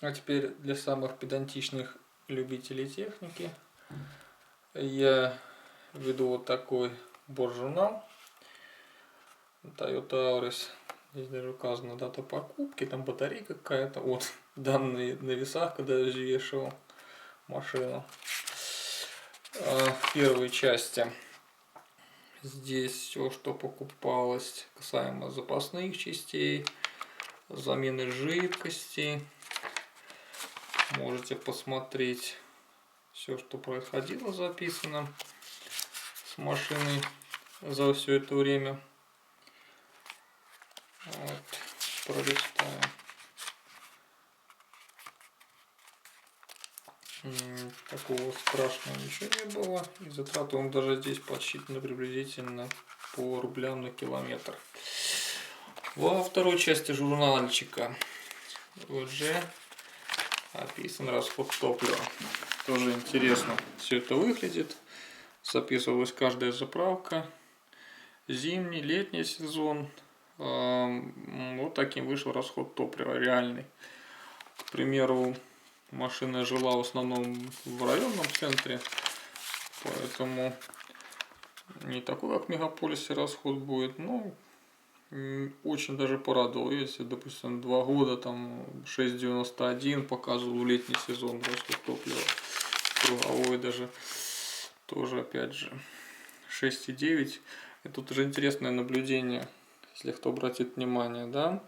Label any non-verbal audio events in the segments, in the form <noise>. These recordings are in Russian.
А теперь для самых педантичных любителей техники я веду вот такой боржурнал Toyota Auris. Здесь даже указана дата покупки, там батарейка какая-то. Вот <laughs> данные на весах, когда я взвешивал машину. А, В первой части здесь все, что покупалось касаемо запасных частей, замены жидкости. Можете посмотреть все, что происходило, записано с машиной за все это время. Вот, пролистаем. Такого страшного ничего не было. И затраты он даже здесь подсчитаны приблизительно по рублям на километр. Во второй части журнальчика уже описан расход топлива. Тоже интересно все это выглядит. Записывалась каждая заправка. Зимний, летний сезон. Эм, Вот таким вышел расход топлива реальный. К примеру, машина жила в основном в районном центре, поэтому не такой, как в мегаполисе расход будет. Ну, м, очень даже порадовал, если, допустим, два года, там, 6,91 показывал летний сезон расход топлива, круговой даже, тоже, опять же, 6,9. И тут уже интересное наблюдение, если кто обратит внимание, да,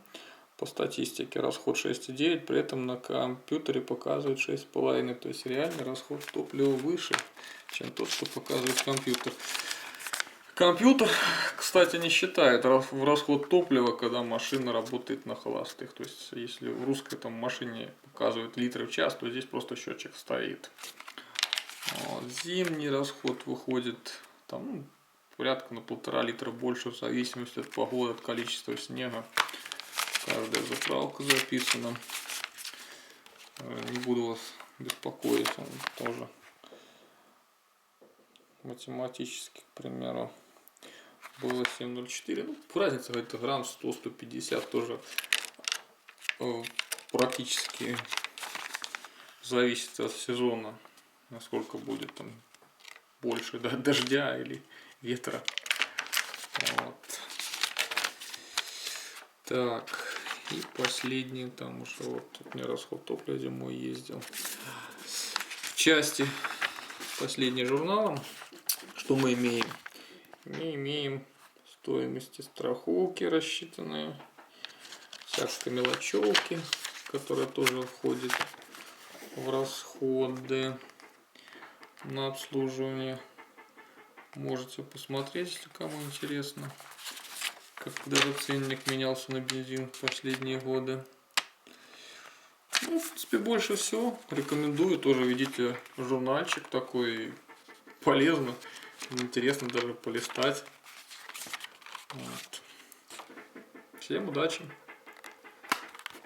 по статистике расход 6,9, при этом на компьютере показывает 6,5, то есть реальный расход топлива выше, чем тот, что показывает компьютер. Компьютер, кстати, не считает в расход топлива, когда машина работает на холостых. То есть, если в русской там машине показывает литры в час, то здесь просто счетчик стоит. Вот. Зимний расход выходит там ну, порядка на полтора литра больше в зависимости от погоды, от количества снега. Каждая заправка записана. Э, Не буду вас беспокоить, он тоже математически, к примеру, было 7,04. Ну, разница где-то грамм 100-150 тоже э, практически зависит от сезона, насколько будет там больше да, <laughs> дождя или ветра. Вот. Так, и последний, там уже вот тут мне расход топлива зимой ездил. В части последний журналом, что мы имеем? Мы имеем стоимости страховки рассчитанные, всякой мелочевки, которая тоже входит в расходы на обслуживание. Можете посмотреть, если кому интересно, как даже ценник менялся на бензин в последние годы. Ну, в принципе, больше всего рекомендую тоже видите журнальчик такой полезно, интересно даже полистать. Вот. Всем удачи!